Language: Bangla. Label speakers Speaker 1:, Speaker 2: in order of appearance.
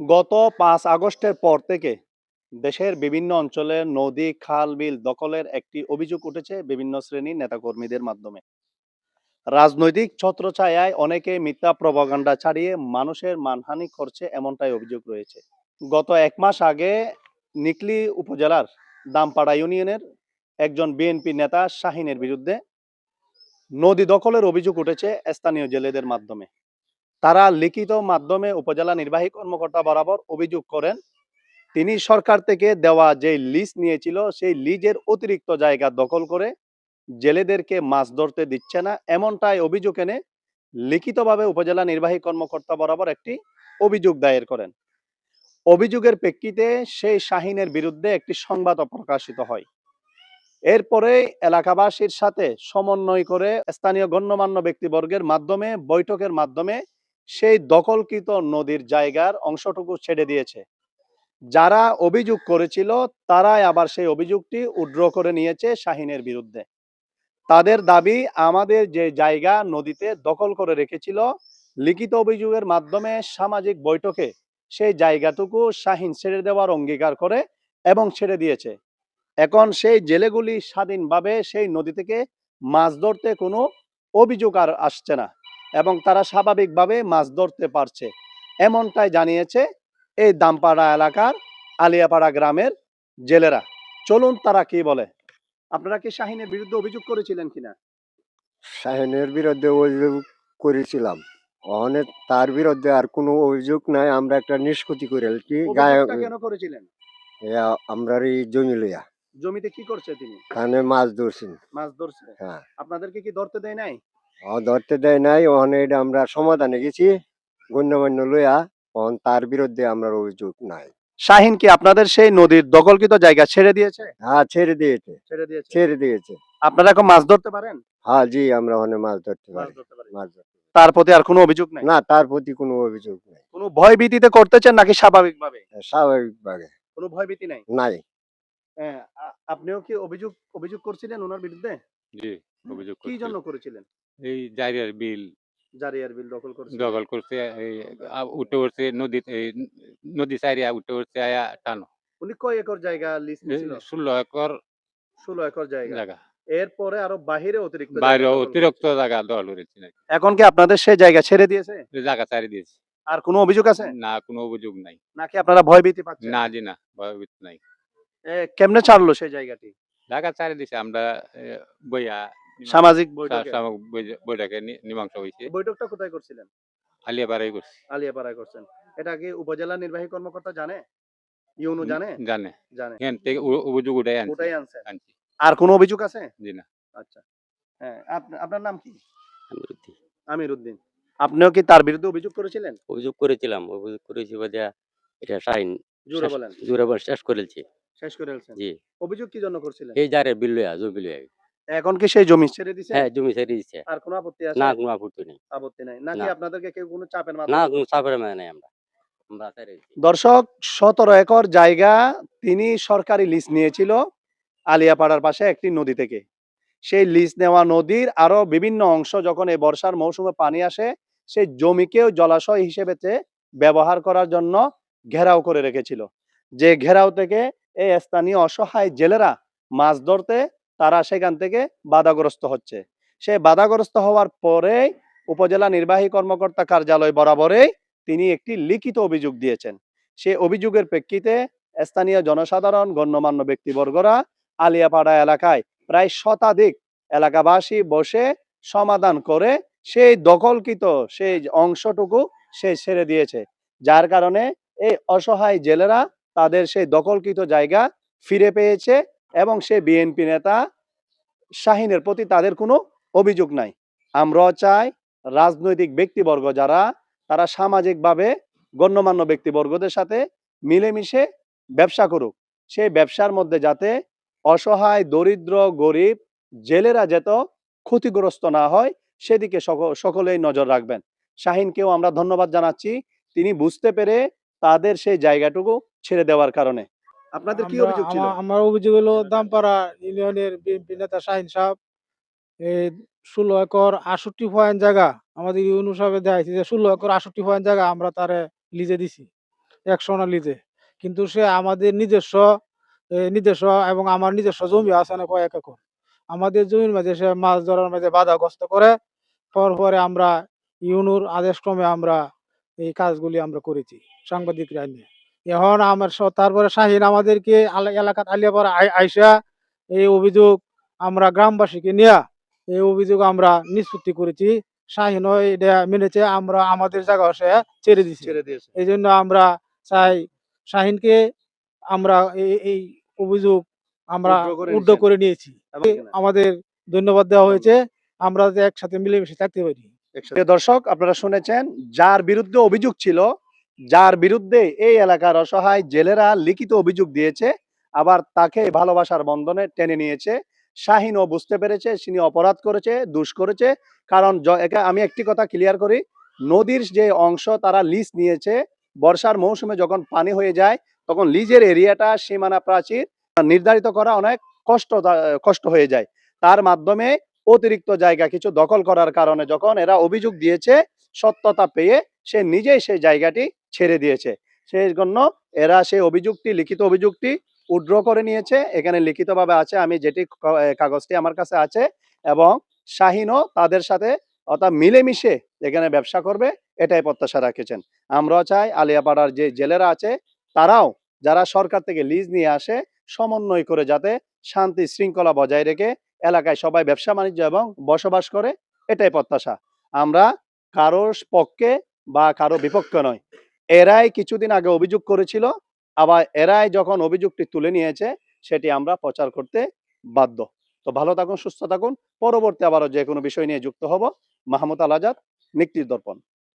Speaker 1: গত পাঁচ আগস্টের পর থেকে দেশের বিভিন্ন অঞ্চলে নদী, খাল, বিল দখলের একটি অভিযোগ উঠেছে বিভিন্ন শ্রেণির নেতাকর্মীদের মাধ্যমে। রাজনৈতিক ছত্রছায়ায় অনেকে মিথ্যা প্রপাগান্ডা ছাড়িয়ে মানুষের মানহানি করছে এমনটাই অভিযোগ রয়েছে। গত এক মাস আগে নিকলি উপজেলার দামপাড়া ইউনিয়নের একজন বিএনপি নেতা শাহিনের বিরুদ্ধে নদী দখলের অভিযোগ উঠেছে স্থানীয় জেলেদের মাধ্যমে। তারা লিখিত মাধ্যমে উপজেলা নির্বাহী কর্মকর্তা বরাবর অভিযোগ করেন, তিনি সরকার থেকে দেওয়া যে লিজ নিয়েছিল, সেই লিজের অতিরিক্ত জায়গা দখল করে জেলেদেরকে মাছ ধরতে দিচ্ছে না, এমনটাই অভিযোগ এনে লিখিতভাবে উপজেলা নির্বাহী কর্মকর্তা বরাবর একটি অভিযোগ দায়ের করেন। অভিযোগের প্রেক্ষিতে সেই শাহিনের বিরুদ্ধে একটি সংবাদ প্রকাশিত হয়। এরপরে এলাকাবাসীর সাথে সমন্বয় করে স্থানীয় গণ্যমান্য ব্যক্তিবর্গের মাধ্যমে, বৈঠকের মাধ্যমে সেই দখলকৃত নদীর জায়গার অংশটুকু ছেড়ে দিয়েছে। যারা অভিযোগ করেছিল, তারাই আবার সেই অভিযোগটি উড্র করে নিয়েছে শাহিনের বিরুদ্ধে। তাদের দাবি, আমাদের যে জায়গা নদীতে দখল করে রেখেছিল, লিখিত অভিযোগের মাধ্যমে সামাজিক বৈঠকে সেই জায়গাটুকু শাহিন ছেড়ে দেওয়ার অঙ্গীকার করে এবং ছেড়ে দিয়েছে। এখন সেই জেলেগুলি স্বাধীনভাবে সেই নদী থেকে মাছ ধরতে কোনো অভিযোগ আর আসছে না। এবং তারা স্বাভাবিকভাবে মাছ ধরতে পারছে। এমনটাই জানিয়েছে এই দামপাড়া এলাকার আলিয়াপাড়া গ্রামের জেলেরা। চলুন তারা কি বলে। আপনারা কি শাহিনের বিরুদ্ধে অভিযোগ করেছিলেন কিনা?
Speaker 2: শাহিনের বিরুদ্ধে অভিযোগ করেছিলাম। অনেক তার বিরুদ্ধে আর কোনো অভিযোগ নাই আমরা একটা নিষ্কৃতি করে কি গায়ে
Speaker 1: কেন করেছিলেন?
Speaker 2: আমরা এই জমি লইয়া।
Speaker 1: জমিতে কি করছে তিনি?
Speaker 2: কানে মাছ ধরছেন।
Speaker 1: মাছ ধরছে।
Speaker 2: হ্যাঁ।
Speaker 1: আপনাদেরকে কি ধরতে দেয় নাই?
Speaker 2: ধরতে দেয় নাই ওখানে এটা আমরা সমাধানে গেছি গণ্যমান্য লইয়া অন তার বিরুদ্ধে আমরা অভিযোগ নাই।
Speaker 1: শাহিন কি আপনাদের সেই নদীর দখলকৃত জায়গা ছেড়ে দিয়েছে?
Speaker 2: হ্যাঁ ছেড়ে দিয়েছে।
Speaker 1: ছেড়ে দিয়েছে?
Speaker 2: ছেড়ে দিয়েছে।
Speaker 1: আপনারা এখন মাছ ধরতে পারেন?
Speaker 2: হ্যাঁ জি আমরা ওখানে মাছ ধরতে পারি। মাছ ধরতে
Speaker 1: তার প্রতি আর কোনো অভিযোগ নাই?
Speaker 2: না তার প্রতি কোনো অভিযোগ নাই।
Speaker 1: কোনো ভয় ভীতিতে করতেছেন নাকি স্বাভাবিক স্বাভাবিকভাবে
Speaker 2: স্বাভাবিকভাবে।
Speaker 1: কোনো ভয় ভীতি নাই?
Speaker 2: নাই।
Speaker 1: হ্যাঁ, আপনিও কি অভিযোগ অভিযোগ করছিলেন ওনার বিরুদ্ধে?
Speaker 3: জি অভিযোগ
Speaker 1: কি
Speaker 3: করছিল।
Speaker 1: জন্য করেছিলেন?
Speaker 3: এই জারিয়ার বিল।
Speaker 1: জারিয়ার বিল দখল করেছিলেন
Speaker 3: দখল করছে এই আ- উঠে উঠছে নদী এই নদী সাইরিয়া উঠে উঠছে আয়া টানো।
Speaker 1: উনি কয় একর জায়গা লিস্ট নিয়েছিল
Speaker 3: ষোলো একর
Speaker 1: ষোলো একর জায়গা।
Speaker 3: জায়গা।
Speaker 1: এরপরে আরও বাহিরে অতিরিক্ত
Speaker 3: বাইরে
Speaker 1: দখল
Speaker 3: অতিরিক্ত জায়গা করেছে নাকি?
Speaker 1: এখন কি আপনাদের সেই জায়গা ছেড়ে দিয়েছে?
Speaker 3: এই জায়গা ছাড়ি দিয়েছে।
Speaker 1: আর কোনো অভিযোগ আছে?
Speaker 3: না কোনো অভিযোগ নাই।
Speaker 1: নাকি আপনারা ভয় ভীতি পাচ্ছেন?
Speaker 3: না জি না ভয় ভয়ভীত নাই।
Speaker 1: এ, কেমনে ছাড়লো সেই জায়গাটি?
Speaker 3: জায়গা ছাড়ি দিয়েছে আমরা বইয়া
Speaker 1: সামাজিক বৈঠকে?
Speaker 3: বইটাকে মীমাংস হয়েছে
Speaker 1: বৈঠকটা কোথায় করছিলেন?
Speaker 3: আলিয়া বাড়াই করছি।
Speaker 1: আলিয়াপাড়ায় করছেন। এটা কি উপজেলা নির্বাহী কর্মকর্তা জানে? ইউনো জানে?
Speaker 3: জানে।
Speaker 1: জানে।
Speaker 3: এখান থেকে অভিযোগ উঠাই আনছি।
Speaker 1: ওটাই আনছে। আর কোনো অভিযোগ আছে?
Speaker 3: জি না।
Speaker 1: আচ্ছা। হ্যাঁ আপনার নাম কি? আমির উদ্দিন আপনিও কি তার বিরুদ্ধে অভিযোগ করেছিলেন?
Speaker 4: অভিযোগ করেছিলাম। অভিযোগ করেছি বাদে এটা সাইন
Speaker 1: জোরে বলেন।
Speaker 4: জোরে বল শেষ করেছে
Speaker 1: শেষ করে ফেলছেন।
Speaker 4: জি।
Speaker 1: অভিযোগ কি জন্য করছিলেন?
Speaker 4: এই যারে জমি লইয়া।
Speaker 1: এখন কি সেই জমি ছেড়ে দিছে?
Speaker 4: হ্যাঁ জমি ছেড়ে
Speaker 1: আর কোনো আপত্তি আছে?
Speaker 4: না কোনো আপত্তি নেই।
Speaker 1: আপত্তি নাই। নাকি আপনাদেরকে কেউ কোনো চাপের
Speaker 4: না কোনো চাপের মানে নাই আমরা।
Speaker 1: দর্শক সতেরো একর জায়গা তিনি সরকারি লিজ নিয়েছিল আলিয়াপাড়ার পাশে একটি নদী থেকে। সেই লিজ নেওয়া নদীর আরও বিভিন্ন অংশ যখন এই বর্ষার মৌসুমে পানি আসে সেই জমিকেও জলাশয় হিসেবে ব্যবহার করার জন্য ঘেরাও করে রেখেছিল। যে ঘেরাও থেকে এই স্থানীয় অসহায় জেলেরা মাছ ধরতে তারা সেখান থেকে বাধাগ্রস্ত হচ্ছে। সে বাধাগ্রস্ত হওয়ার পরে উপজেলা নির্বাহী কর্মকর্তা কার্যালয় বরাবরেই তিনি একটি লিখিত অভিযোগ দিয়েছেন। সে অভিযোগের প্রেক্ষিতে স্থানীয় জনসাধারণ, গণ্যমান্য ব্যক্তিবর্গরা আলিয়াপাড়া এলাকায় প্রায় শতাধিক এলাকাবাসী বসে সমাধান করে সেই দখলকৃত সেই অংশটুকু সে ছেড়ে দিয়েছে। যার কারণে এই অসহায় জেলেরা তাদের সেই দখলকৃত জায়গা ফিরে পেয়েছে এবং সে বিএনপি নেতা শাহিনের প্রতি তাদের কোনো অভিযোগ নাই। আমরাও চাই রাজনৈতিক ব্যক্তিবর্গ যারা, তারা সামাজিকভাবে গণ্যমান্য ব্যক্তিবর্গদের সাথে মিলেমিশে ব্যবসা করুক। সেই ব্যবসার মধ্যে যাতে অসহায়, দরিদ্র, গরিব, জেলেরা যেত ক্ষতিগ্রস্ত না হয়, সেদিকে সক- সকলেই নজর রাখবেন। শাহিনকেও আমরা ধন্যবাদ জানাচ্ছি। তিনি বুঝতে পেরে তাদের সেই জায়গাটুকু ছেড়ে দেওয়ার কারণে। আপনাদের কি অভিযোগ ছিল?
Speaker 5: আমার অভিযোগ হলো দামপাড়া ইউনিয়নের বিএনপি নেতা শাহিন সাহেব এই ষোলো একর আষট্টি পয়েন্ট জায়গা আমাদের ইউনু সাহেব দেখাইছে যে ষোলো একর আষট্টি পয়েন্ট জায়গা আমরা তারে লিজে দিছি এক সোনালিতে কিন্তু সে আমাদের নিজস্ব নিজস্ব এবং আমার নিজস্ব জমি আছে না কয়েক একর। আমাদের জমির মাঝে সে মাছ ধরার মাঝে বাধাগ্রস্ত করে পরে আমরা ইউনুর আদেশক্রমে আমরা এই কাজগুলি আমরা করেছি সাংবাদিকরা নিয়ে। এখন আমার তারপরে শাহিন আমাদেরকে এলাকাত আলিয়াপাড়া আই- আইসা এই অভিযোগ আমরা গ্রামবাসীকে নিয়ে এই অভিযোগ আমরা নিষ্পত্তি করেছি। শাহিনও এটা মেনেছে আমরা আমাদের জায়গা সে ছেড়ে দিছি
Speaker 1: ছেড়ে দিয়েছে।
Speaker 5: এই জন্য আমরা চাই শাহিনকে আমরা এই অভিযোগ আমরা উদ্ধ করে নিয়েছি। আমাদের ধন্যবাদ দেওয়া হয়েছে। আমরা একসাথে মিলেমিশে থাকতে পারি।
Speaker 1: দর্শক আপনারা শুনেছেন যার বিরুদ্ধে অভিযোগ ছিল যার বিরুদ্ধে এই এলাকার অসহায় জেলেরা লিখিত অভিযোগ দিয়েছে, আবার তাকে ভালোবাসার বন্ধনে টেনে নিয়েছে। শাহিনও বুঝতে পেরেছে তিনি অপরাধ করেছে, দুষ করেছে। কারণ আমি একটি কথা ক্লিয়ার করি, নদীর যে অংশ তারা লিজ নিয়েছে, বর্ষার মৌসুমে যখন পানি হয়ে যায়, তখন লিজের এরিয়াটা সীমানা প্রাচীর, নির্ধারিত করা অনেক কষ্ট কষ্ট হয়ে যায়। তার মাধ্যমে অতিরিক্ত জায়গা কিছু দখল করার কারণে যখন এরা অভিযোগ দিয়েছে, সত্যতা পেয়ে সে নিজেই সেই জায়গাটি ছেড়ে দিয়েছে। সেই জন্য এরা সেই অভিযোগটি লিখিত অভিযোগটি উড্র করে নিয়েছে। এখানে লিখিতভাবে আছে, আমি যেটি কাগজটি আমার কাছে আছে এবং শাহিনও তাদের সাথে অর্থাৎ মিলেমিশে এখানে ব্যবসা করবে, এটাই প্রত্যাশা রাখেছেন। আমরাও চাই আলিয়াপাড়ার যে জেলেরা আছে, তারাও যারা সরকার থেকে লিজ নিয়ে আসে, সমন্বয় করে যাতে শান্তি শৃঙ্খলা বজায় রেখে এলাকায় সবাই ব্যবসা বাণিজ্য এবং বসবাস করে, এটাই প্রত্যাশা। আমরা কারোর পক্ষে বা কারও বিপক্ষে নয়। এরাই কিছুদিন আগে অভিযোগ করেছিল, আবার এরাই যখন অভিযোগটি তুলে নিয়েছে, সেটি আমরা প্রচার করতে বাধ্য। তো ভালো থাকুন, সুস্থ থাকুন, পরবর্তী আবারও যে কোনো বিষয় নিয়ে যুক্ত হব। মাহমুদ আল আজাদ নিক্তির দর্পণ।